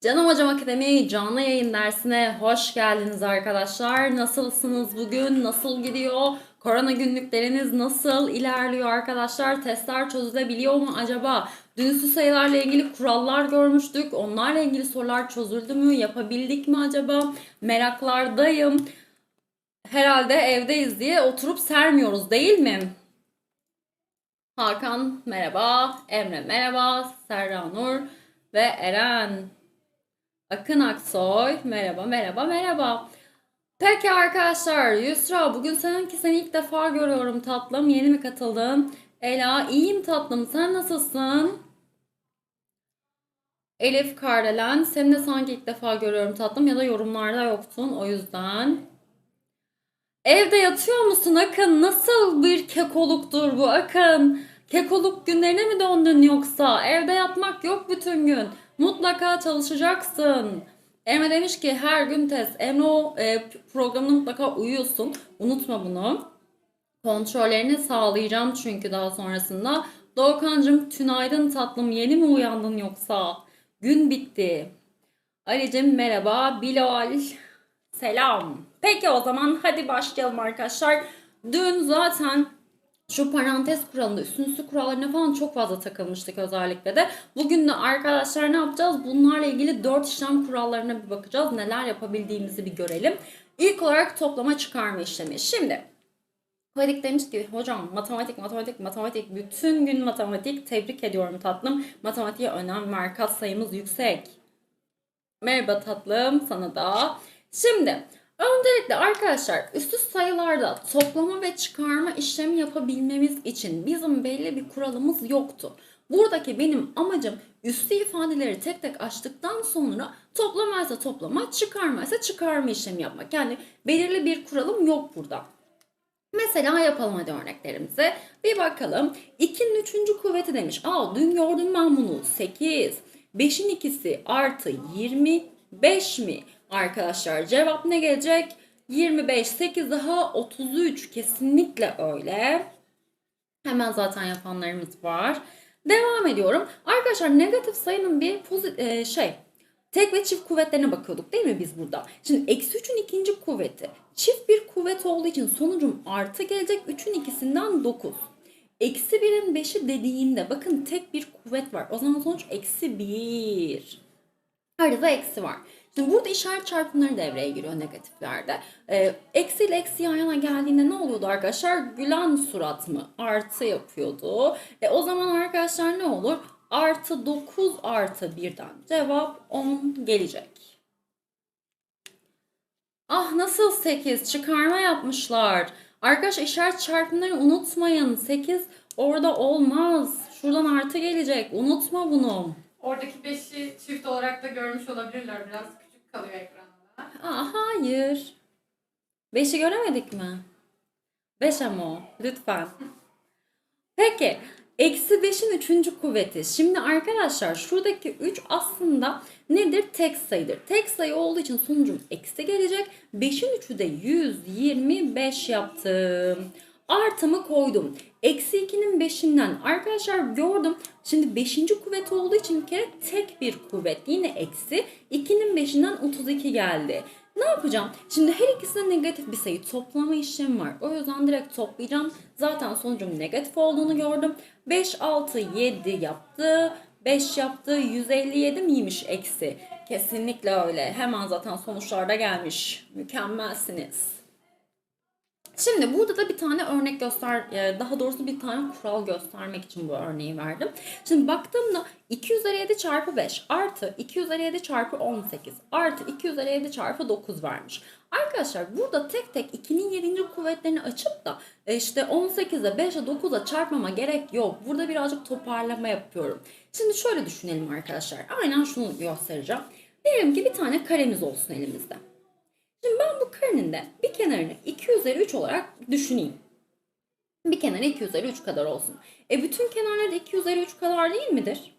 Canım Hocam Akademi canlı yayın dersine hoş geldiniz arkadaşlar. Nasılsınız bugün? Nasıl gidiyor? Korona günlükleriniz nasıl ilerliyor arkadaşlar? Testler çözülebiliyor mu acaba? Dün üstü sayılarla ilgili kurallar görmüştük. Onlarla ilgili sorular çözüldü mü? Yapabildik mi acaba? Meraklardayım. Herhalde evdeyiz diye oturup sermiyoruz değil mi? Hakan merhaba, Emre merhaba, Serra Nur ve Eren. Akın Aksoy merhaba merhaba merhaba. Peki arkadaşlar Yusra bugün seninki seni ilk defa görüyorum tatlım. Yeni mi katıldın? Ela iyiyim tatlım sen nasılsın? Elif Kardelen seni de sanki ilk defa görüyorum tatlım ya da yorumlarda yoktun o yüzden. Evde yatıyor musun Akın? Nasıl bir kekoluktur bu Akın? Kekoluk günlerine mi döndün yoksa? Evde yatmak yok bütün gün. Mutlaka çalışacaksın. Emre demiş ki her gün test. Emre o e, programına mutlaka uyuyorsun. Unutma bunu. Kontrollerini sağlayacağım çünkü daha sonrasında. Doğukancığım tünaydın tatlım yeni mi uyandın yoksa? Gün bitti. Ali'cim merhaba. Bilal selam. Peki o zaman hadi başlayalım arkadaşlar. Dün zaten şu parantez kuralında üstün üstü kurallarına falan çok fazla takılmıştık özellikle de. Bugün de arkadaşlar ne yapacağız? Bunlarla ilgili 4 işlem kurallarına bir bakacağız. Neler yapabildiğimizi bir görelim. İlk olarak toplama çıkarma işlemi. Şimdi Kodik demiş ki hocam matematik matematik matematik bütün gün matematik tebrik ediyorum tatlım. Matematiğe önem ver sayımız yüksek. Merhaba tatlım sana da. Şimdi öncelikle arkadaşlar üstü sayılarda toplama ve çıkarma işlemi yapabilmemiz için bizim belli bir kuralımız yoktu. Buradaki benim amacım üstü ifadeleri tek tek açtıktan sonra toplamaysa toplama, çıkarmaysa çıkarma işlemi yapmak. Yani belirli bir kuralım yok burada. Mesela yapalım hadi örneklerimize. Bir bakalım. 2'nin 3. kuvveti demiş. Aa dün gördüm ben bunu. 8. 5'in ikisi artı 25 mi? Arkadaşlar cevap ne gelecek? 25, 8 daha 33. Kesinlikle öyle. Hemen zaten yapanlarımız var. Devam ediyorum. Arkadaşlar negatif sayının bir e, şey tek ve çift kuvvetlerine bakıyorduk değil mi biz burada? Şimdi eksi 3'ün ikinci kuvveti çift bir kuvvet olduğu için sonucum artı gelecek. 3'ün ikisinden 9. Eksi 1'in 5'i dediğinde bakın tek bir kuvvet var. O zaman sonuç eksi 1. Arada eksi var. Burada işaret çarpımları devreye giriyor negatiflerde. Ee, eksi ile eksi yan yana geldiğinde ne oluyordu arkadaşlar? Gülen surat mı? Artı yapıyordu. E, o zaman arkadaşlar ne olur? Artı 9 artı 1'den cevap 10 gelecek. Ah nasıl 8? Çıkarma yapmışlar. Arkadaş işaret çarpımları unutmayın. 8 orada olmaz. Şuradan artı gelecek. Unutma bunu. Oradaki 5'i çift olarak da görmüş olabilirler. Biraz kalıyor ekranda. Aa, hayır. 5'i göremedik mi? 5 ama o. Lütfen. Peki. Eksi 5'in 3. kuvveti. Şimdi arkadaşlar şuradaki 3 aslında nedir? Tek sayıdır. Tek sayı olduğu için sonucum eksi gelecek. 5'in 3'ü de 125 yaptım. Artımı koydum. Eksi 2'nin 5'inden arkadaşlar gördüm. Şimdi 5. kuvvet olduğu için bir kere tek bir kuvvet. Yine eksi 2'nin 5'inden 32 geldi. Ne yapacağım? Şimdi her ikisinde negatif bir sayı toplama işlemi var. O yüzden direkt toplayacağım. Zaten sonucum negatif olduğunu gördüm. 5, 6, 7 yaptı. 5 yaptı. 157 miymiş eksi? Kesinlikle öyle. Hemen zaten sonuçlarda gelmiş. Mükemmelsiniz. Şimdi burada da bir tane örnek göster, e, daha doğrusu bir tane kural göstermek için bu örneği verdim. Şimdi baktığımda 2 üzeri 7 çarpı 5 artı 2 üzeri 7 çarpı 18 artı 2 üzeri 7 çarpı 9 vermiş. Arkadaşlar burada tek tek 2'nin 7. kuvvetlerini açıp da e, işte 18'e 5'e 9'a çarpmama gerek yok. Burada birazcık toparlama yapıyorum. Şimdi şöyle düşünelim arkadaşlar. Aynen şunu göstereceğim. Diyelim ki bir tane karemiz olsun elimizde. Şimdi ben bu karenin de bir kenarını 2 üzeri 3 olarak düşüneyim. Bir kenarı 2 üzeri 3 kadar olsun. E bütün kenarları da 2 üzeri 3 kadar değil midir?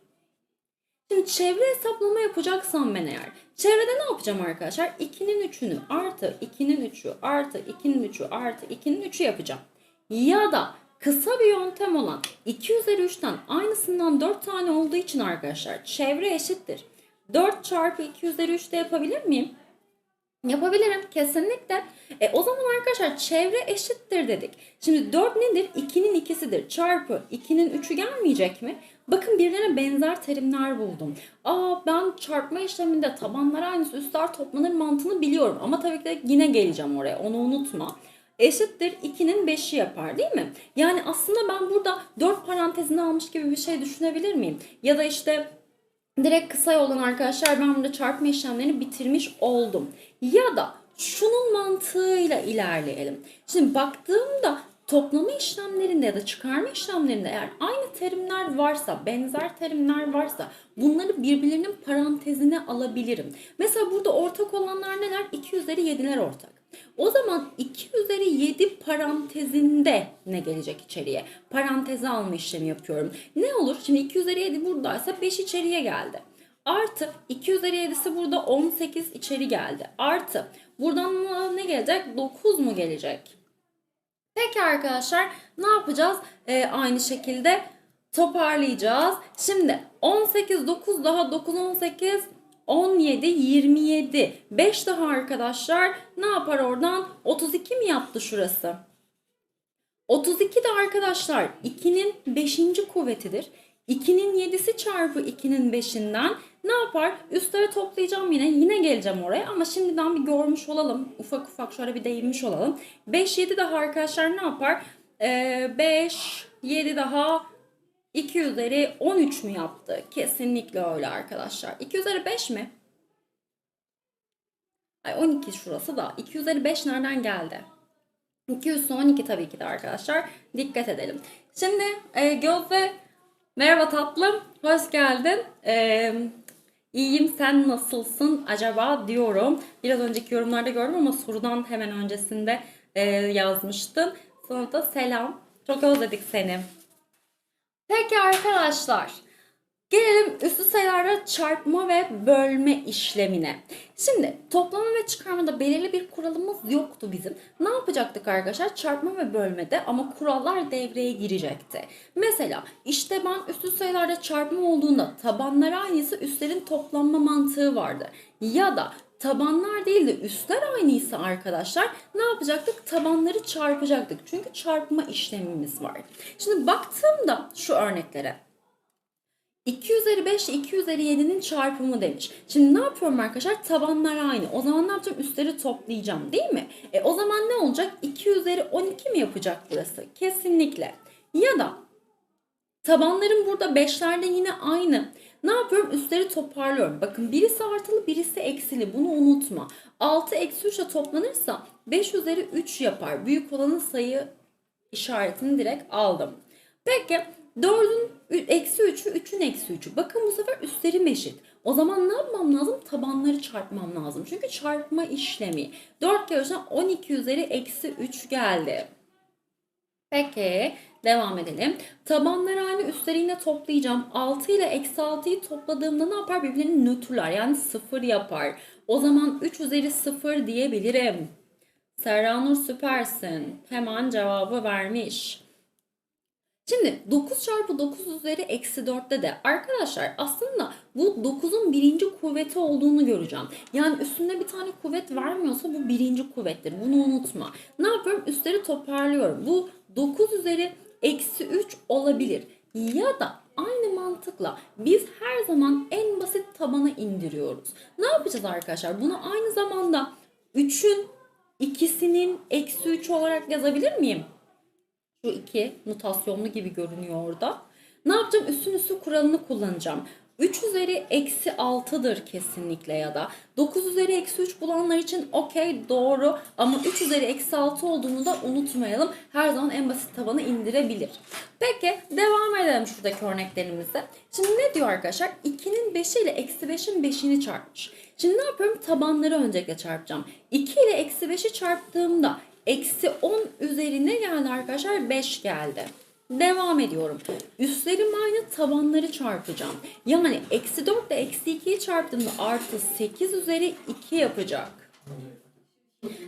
Şimdi çevre hesaplama yapacaksam ben eğer. Çevrede ne yapacağım arkadaşlar? 2'nin 3'ünü artı 2'nin 3'ü artı 2'nin 3'ü artı 2'nin 3'ü yapacağım. Ya da kısa bir yöntem olan 2 üzeri 3'ten aynısından 4 tane olduğu için arkadaşlar çevre eşittir. 4 çarpı 2 üzeri 3 de yapabilir miyim? Yapabilirim kesinlikle. E, o zaman arkadaşlar çevre eşittir dedik. Şimdi 4 nedir? 2'nin ikisidir. Çarpı 2'nin 3'ü gelmeyecek mi? Bakın birbirine benzer terimler buldum. Aa ben çarpma işleminde tabanlar aynısı üstler toplanır mantığını biliyorum. Ama tabii ki de yine geleceğim oraya onu unutma. Eşittir 2'nin 5'i yapar değil mi? Yani aslında ben burada 4 parantezini almış gibi bir şey düşünebilir miyim? Ya da işte Direkt kısa yoldan arkadaşlar ben burada çarpma işlemlerini bitirmiş oldum. Ya da şunun mantığıyla ilerleyelim. Şimdi baktığımda toplama işlemlerinde ya da çıkarma işlemlerinde eğer aynı terimler varsa, benzer terimler varsa bunları birbirlerinin parantezine alabilirim. Mesela burada ortak olanlar neler? 2 üzeri 7'ler ortak. O zaman 2 üzeri 7 parantezinde ne gelecek içeriye? Paranteze alma işlemi yapıyorum. Ne olur? Şimdi 2 üzeri 7 buradaysa 5 içeriye geldi. Artı 2 üzeri 7'si burada 18 içeri geldi. Artı buradan ne gelecek? 9 mu gelecek? Peki arkadaşlar ne yapacağız? Ee, aynı şekilde toparlayacağız. Şimdi 18 9 daha 9 18 17 27 5 daha arkadaşlar ne yapar oradan 32 mi yaptı şurası? 32 de arkadaşlar 2'nin 5. kuvvetidir. 2'nin 7'si çarpı 2'nin 5'inden ne yapar? Üstleri toplayacağım yine. Yine geleceğim oraya ama şimdiden bir görmüş olalım. Ufak ufak şöyle bir değinmiş olalım. 5, 7 daha arkadaşlar ne yapar? Ee, 5, 7 daha 2 üzeri 13 mü yaptı? Kesinlikle öyle arkadaşlar. 2 üzeri 5 mi? Ay 12 şurası da. 2 üzeri 5 nereden geldi? 2 üstü 12 tabii ki de arkadaşlar. Dikkat edelim. Şimdi e, Gözde merhaba tatlım. Hoş geldin. E, iyiyim sen nasılsın acaba diyorum. Biraz önceki yorumlarda gördüm ama sorudan hemen öncesinde e, yazmıştın. Sonra da selam. Çok özledik seni. Peki arkadaşlar. Gelelim üstü sayılarla çarpma ve bölme işlemine. Şimdi toplama ve çıkarmada belirli bir kuralımız yoktu bizim. Ne yapacaktık arkadaşlar? Çarpma ve bölmede ama kurallar devreye girecekti. Mesela işte ben üstü sayılarda çarpma olduğunda tabanlar aynısı üstlerin toplanma mantığı vardı. Ya da tabanlar değil de üstler aynıysa arkadaşlar ne yapacaktık? Tabanları çarpacaktık. Çünkü çarpma işlemimiz var. Şimdi baktığımda şu örneklere 2 üzeri 5 ile 2 üzeri 7'nin çarpımı demiş. Şimdi ne yapıyorum arkadaşlar? Tabanlar aynı. O zaman ne yapacağım? Üstleri toplayacağım değil mi? E, o zaman ne olacak? 2 üzeri 12 mi yapacak burası? Kesinlikle. Ya da tabanların burada 5'lerde yine aynı. Ne yapıyorum? Üstleri toparlıyorum. Bakın birisi artılı birisi eksili. Bunu unutma. 6 eksi 3 ile toplanırsa 5 üzeri 3 yapar. Büyük olanın sayı işaretini direkt aldım. Peki 4'ün eksi 3'ü 3'ün eksi 3'ü. Bakın bu sefer üstlerim eşit. O zaman ne yapmam lazım? Tabanları çarpmam lazım. Çünkü çarpma işlemi. 4 kere 3'ten 12 üzeri eksi 3 geldi. Peki devam edelim. Tabanları aynı üstleri toplayacağım. 6 ile eksi 6'yı topladığımda ne yapar? Birbirlerini nötrler yani 0 yapar. O zaman 3 üzeri 0 diyebilirim. Serranur süpersin. Hemen cevabı vermiş. Şimdi 9 çarpı 9 üzeri eksi 4'te de arkadaşlar aslında bu 9'un birinci kuvveti olduğunu göreceğim. Yani üstünde bir tane kuvvet vermiyorsa bu birinci kuvvettir. Bunu unutma. Ne yapıyorum? Üstleri toparlıyorum. Bu 9 üzeri eksi 3 olabilir. Ya da aynı mantıkla biz her zaman en basit tabana indiriyoruz. Ne yapacağız arkadaşlar? Bunu aynı zamanda 3'ün ikisinin eksi 3 olarak yazabilir miyim? Şu iki mutasyonlu gibi görünüyor orada. Ne yapacağım? Üstün üstü kuralını kullanacağım. 3 üzeri eksi 6'dır kesinlikle ya da 9 üzeri eksi 3 bulanlar için okey doğru ama 3 üzeri eksi 6 olduğunu da unutmayalım. Her zaman en basit tabanı indirebilir. Peki devam edelim şuradaki örneklerimize. Şimdi ne diyor arkadaşlar? 2'nin 5'i ile eksi 5'in 5'ini çarpmış. Şimdi ne yapıyorum? Tabanları öncelikle çarpacağım. 2 ile eksi 5'i çarptığımda Eksi 10 üzerine geldi arkadaşlar 5 geldi. Devam ediyorum. Üstlerim aynı tabanları çarpacağım. Yani eksi 4 ile eksi 2'yi çarptığımda artı 8 üzeri 2 yapacak.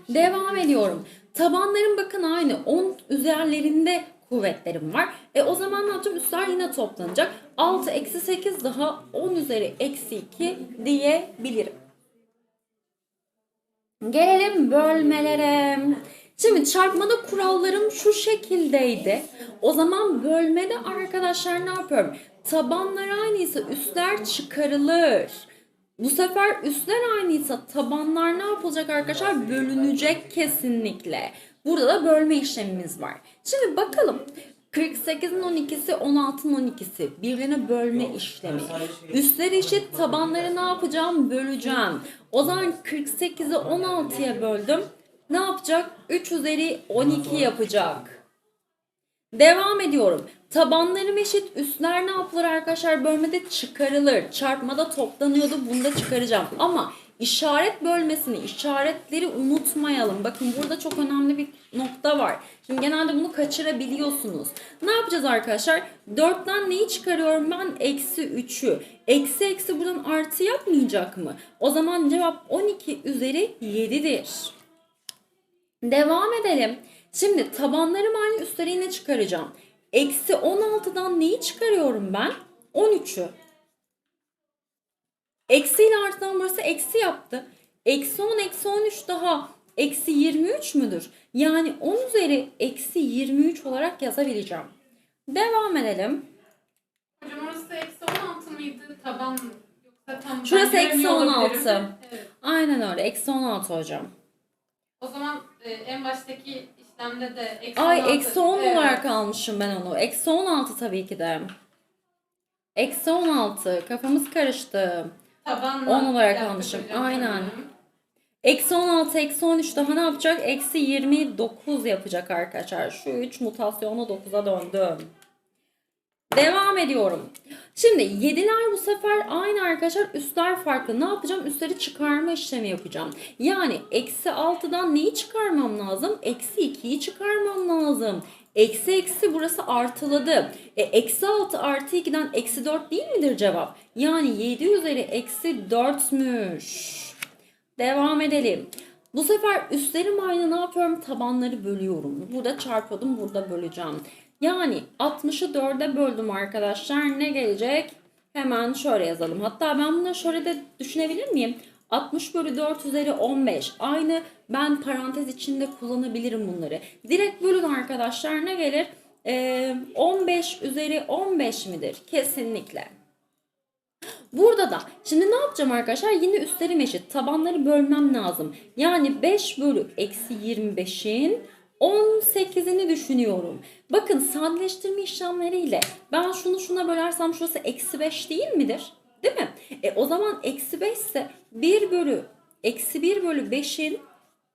Devam ediyorum. Tabanların bakın aynı 10 üzerlerinde kuvvetlerim var. E o zaman ne yapacağım? Üstler yine toplanacak. 6 eksi 8 daha 10 üzeri eksi 2 diyebilirim. Gelelim bölmelere. Şimdi çarpmada kurallarım şu şekildeydi. O zaman bölmede arkadaşlar ne yapıyorum? Tabanlar aynıysa üstler çıkarılır. Bu sefer üstler aynıysa tabanlar ne yapılacak arkadaşlar? Bölünecek kesinlikle. Burada da bölme işlemimiz var. Şimdi bakalım. 48'in 12'si 16'nın 12'si. Birbirine bölme işlemi. Üstleri eşit tabanları ne yapacağım? Böleceğim. O zaman 48'i 16'ya böldüm. Ne yapacak? 3 üzeri 12 yapacak. Devam ediyorum. Tabanlarım eşit. Üstler ne yapılır arkadaşlar? Bölmede çıkarılır. Çarpmada toplanıyordu. Bunu da çıkaracağım. Ama işaret bölmesini, işaretleri unutmayalım. Bakın burada çok önemli bir nokta var. Şimdi genelde bunu kaçırabiliyorsunuz. Ne yapacağız arkadaşlar? 4'ten neyi çıkarıyorum ben? Eksi 3'ü. Eksi eksi buradan artı yapmayacak mı? O zaman cevap 12 üzeri 7'dir. Devam edelim. Şimdi tabanlarım aynı üstleri yine çıkaracağım. Eksi 16'dan neyi çıkarıyorum ben? 13'ü. Eksi ile artıdan burası eksi yaptı. Eksi 10 eksi 13 daha eksi 23 müdür? Yani 10 üzeri eksi 23 olarak yazabileceğim. Devam edelim. Hocam orası eksi 16 mıydı? Taban yoksa tam Şurası eksi göremiyor 16. olabilirim. Evet. Aynen öyle. Eksi 16 hocam. O zaman e, en baştaki işlemde de eksi Ay 16. eksi 10 Evet. olarak almışım ben onu. Eksi 16 tabii ki de. Eksi 16. Kafamız karıştı. Tabanla 10 olarak almışım. Aynen. Eksi 16, eksi 13 daha ne yapacak? Eksi 29 yapacak arkadaşlar. Şu 3 mutasyonla 9'a döndüm. Devam ediyorum. Şimdi 7'ler bu sefer aynı arkadaşlar. Üstler farklı. Ne yapacağım? Üstleri çıkarma işlemi yapacağım. Yani eksi 6'dan neyi çıkarmam lazım? Eksi 2'yi çıkarmam lazım. Eksi eksi burası artıladı. E, eksi 6 artı 2'den eksi 4 değil midir cevap? Yani 7 üzeri eksi 4'müş. Devam edelim. Bu sefer üstlerim aynı ne yapıyorum? Tabanları bölüyorum. Burada çarpıyordum, burada böleceğim. Yani 60'ı 4'e böldüm arkadaşlar. Ne gelecek? Hemen şöyle yazalım. Hatta ben bunu şöyle de düşünebilir miyim? 60 bölü 4 üzeri 15. Aynı ben parantez içinde kullanabilirim bunları. Direkt bölün arkadaşlar ne gelir? Ee, 15 üzeri 15 midir? Kesinlikle. Burada da şimdi ne yapacağım arkadaşlar? Yine üstlerim eşit. Tabanları bölmem lazım. Yani 5 bölü eksi 25'in 18'ini düşünüyorum. Bakın sadeleştirme işlemleriyle ben şunu şuna bölersem şurası eksi 5 değil midir? Değil mi? E o zaman eksi 5 ise 1 bölü eksi 1 bölü 5'in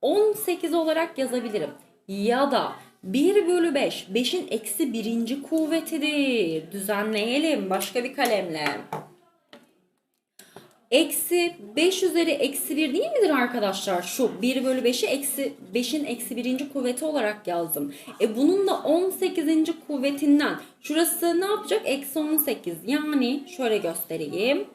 18 olarak yazabilirim. Ya da 1 bölü 5 5'in eksi birinci kuvvetidir. Düzenleyelim başka bir kalemle. Eksi 5 üzeri eksi 1 değil midir arkadaşlar? Şu 1 bölü 5'i eksi 5'in eksi birinci kuvveti olarak yazdım. E bunun da 18. kuvvetinden şurası ne yapacak? Eksi 18. Yani şöyle göstereyim.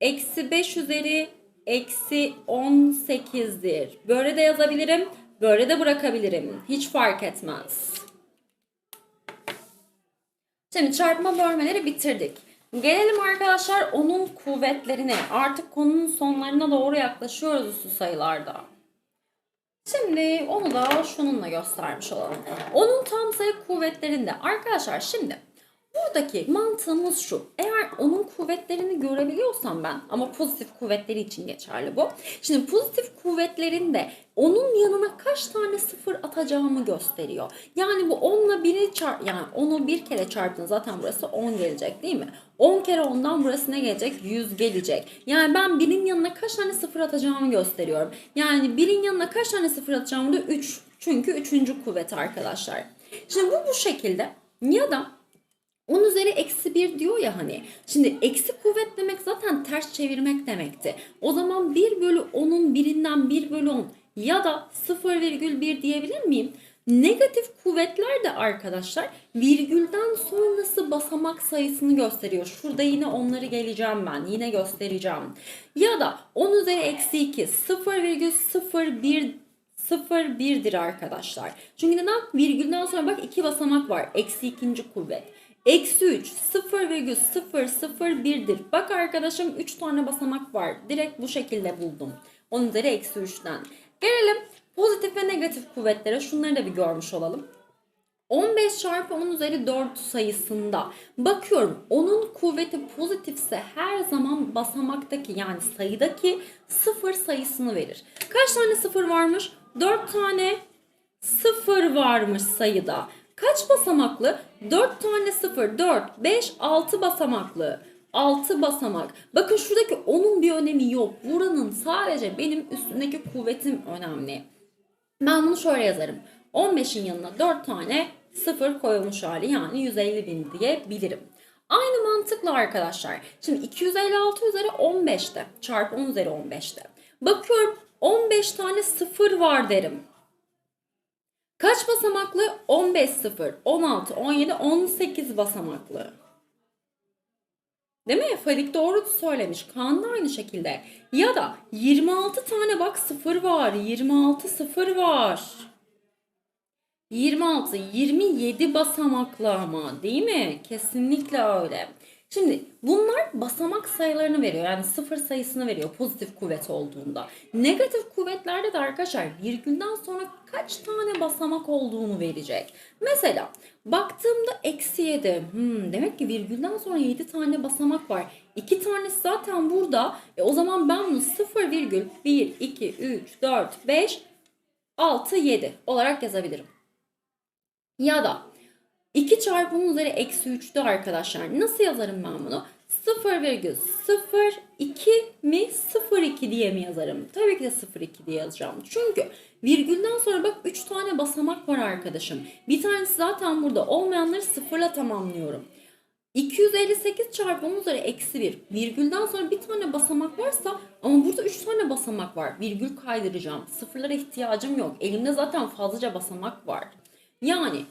Eksi 5 üzeri eksi 18'dir. Böyle de yazabilirim. Böyle de bırakabilirim. Hiç fark etmez. Şimdi çarpma bölmeleri bitirdik. Gelelim arkadaşlar onun kuvvetlerine. Artık konunun sonlarına doğru yaklaşıyoruz üstü sayılarda. Şimdi onu da şununla göstermiş olalım. Onun tam sayı kuvvetlerinde. Arkadaşlar şimdi buradaki mantığımız şu. Eğer onun kuvvetlerini görebiliyorsam ben ama pozitif kuvvetleri için geçerli bu. Şimdi pozitif kuvvetlerinde onun yanına kaç tane sıfır atacağımı gösteriyor. Yani bu 10 ile 1'i çarp yani onu bir kere çarptın zaten burası 10 gelecek değil mi? 10 kere 10'dan burası ne gelecek? 100 gelecek. Yani ben birin yanına kaç tane sıfır atacağımı gösteriyorum. Yani birin yanına kaç tane sıfır atacağımı da 3. Çünkü 3. kuvvet arkadaşlar. Şimdi bu bu şekilde ya da 10 üzeri eksi 1 diyor ya hani. Şimdi eksi kuvvet demek zaten ters çevirmek demekti. O zaman 1 bölü 10'un birinden 1 bölü 10 ya da 0,1 diyebilir miyim? Negatif kuvvetler de arkadaşlar virgülden sonrası basamak sayısını gösteriyor. Şurada yine onları geleceğim ben. Yine göstereceğim. Ya da 10 üzeri eksi 2 0,01 0 1'dir arkadaşlar. Çünkü neden? Virgülden sonra bak iki basamak var. Eksi ikinci kuvvet. Eksi 3 0,0001'dir. Bak arkadaşım 3 tane basamak var. Direkt bu şekilde buldum. 10 üzeri eksi 3'ten. Gelelim pozitif ve negatif kuvvetlere. Şunları da bir görmüş olalım. 15 çarpı 10 üzeri 4 sayısında bakıyorum onun kuvveti pozitifse her zaman basamaktaki yani sayıdaki sıfır sayısını verir. Kaç tane sıfır varmış? 4 tane sıfır varmış sayıda. Kaç basamaklı? 4 tane sıfır. 4, 5, 6 basamaklı. 6 basamak. Bakın şuradaki onun bir önemi yok. Buranın sadece benim üstündeki kuvvetim önemli. Ben bunu şöyle yazarım. 15'in yanına 4 tane 0 koyulmuş hali yani 150 bin diyebilirim. Aynı mantıkla arkadaşlar. Şimdi 256 üzeri 15'te çarpı 10 üzeri 15'te. Bakıyorum 15 tane 0 var derim. Kaç basamaklı? 15 0, 16, 17, 18 basamaklı. Değil mi? Fadik doğru söylemiş. Kaan da aynı şekilde. Ya da 26 tane bak sıfır var. 26 sıfır var. 26, 27 basamaklı ama değil mi? Kesinlikle öyle. Şimdi bunlar basamak sayılarını veriyor. Yani sıfır sayısını veriyor pozitif kuvvet olduğunda. Negatif kuvvetlerde de arkadaşlar virgülden sonra kaç tane basamak olduğunu verecek. Mesela baktığımda eksi 7. Hmm, demek ki virgülden sonra 7 tane basamak var. 2 tanesi zaten burada. E, o zaman ben bunu 0 virgül 1, 2, 3, 4, 5, 6, 7 olarak yazabilirim. Ya da 2 çarpı 10 üzeri eksi 3'tü arkadaşlar. Nasıl yazarım ben bunu? 0,02 mi 0,2 diye mi yazarım? Tabii ki de 0,2 diye yazacağım. Çünkü virgülden sonra bak 3 tane basamak var arkadaşım. Bir tanesi zaten burada olmayanları sıfırla tamamlıyorum. 258 çarpı 10 üzeri eksi 1. Virgülden sonra bir tane basamak varsa ama burada 3 tane basamak var. Virgül kaydıracağım. Sıfırlara ihtiyacım yok. Elimde zaten fazlaca basamak var. Yani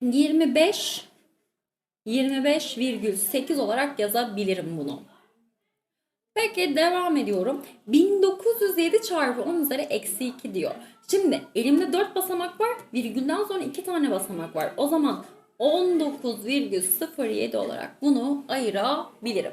25 25,8 olarak yazabilirim bunu. Peki devam ediyorum. 1907 çarpı 10 üzeri eksi 2 diyor. Şimdi elimde 4 basamak var. Virgülden sonra 2 tane basamak var. O zaman 19,07 olarak bunu ayırabilirim.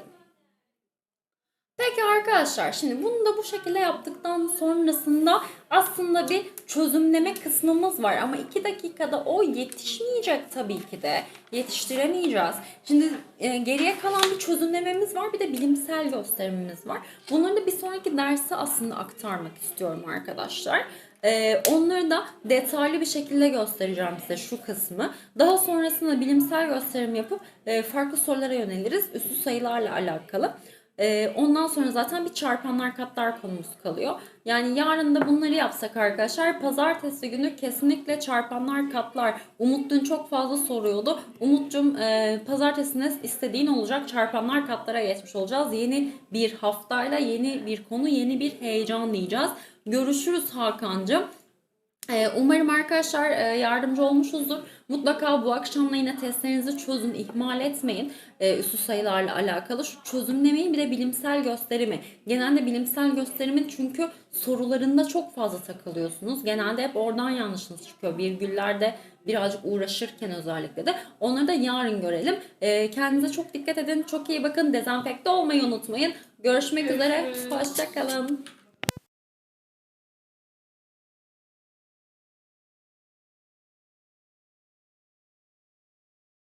Peki arkadaşlar şimdi bunu da bu şekilde yaptıktan sonrasında aslında bir çözümleme kısmımız var ama 2 dakikada o yetişmeyecek tabii ki de yetiştiremeyeceğiz. Şimdi e, geriye kalan bir çözümlememiz var bir de bilimsel gösterimimiz var. Bunları da bir sonraki derse aslında aktarmak istiyorum arkadaşlar. Ee, onları da detaylı bir şekilde göstereceğim size şu kısmı. Daha sonrasında bilimsel gösterim yapıp e, farklı sorulara yöneliriz. Üstü sayılarla alakalı. Ee, ondan sonra zaten bir çarpanlar katlar konumuz kalıyor. Yani yarın da bunları yapsak arkadaşlar pazartesi günü kesinlikle çarpanlar katlar. Umut dün çok fazla soruyordu. Umut'cum e, pazartesine istediğin olacak çarpanlar katlara geçmiş olacağız. Yeni bir haftayla yeni bir konu yeni bir heyecan diyeceğiz. Görüşürüz Hakan'cığım. Ee, Umarım arkadaşlar e, yardımcı olmuşuzdur. Mutlaka bu akşam da yine testlerinizi çözün, ihmal etmeyin. Ee, Üstü sayılarla alakalı. Şu çözümlemeyi bir de bilimsel gösterimi. Genelde bilimsel gösterimin çünkü sorularında çok fazla takılıyorsunuz. Genelde hep oradan yanlışınız çıkıyor. Virgüllerde birazcık uğraşırken özellikle de. Onları da yarın görelim. Ee, Kendinize çok dikkat edin. Çok iyi bakın. Dezenfekte olmayı unutmayın. Görüşmek üzere. Görüşürüz. Hoşçakalın.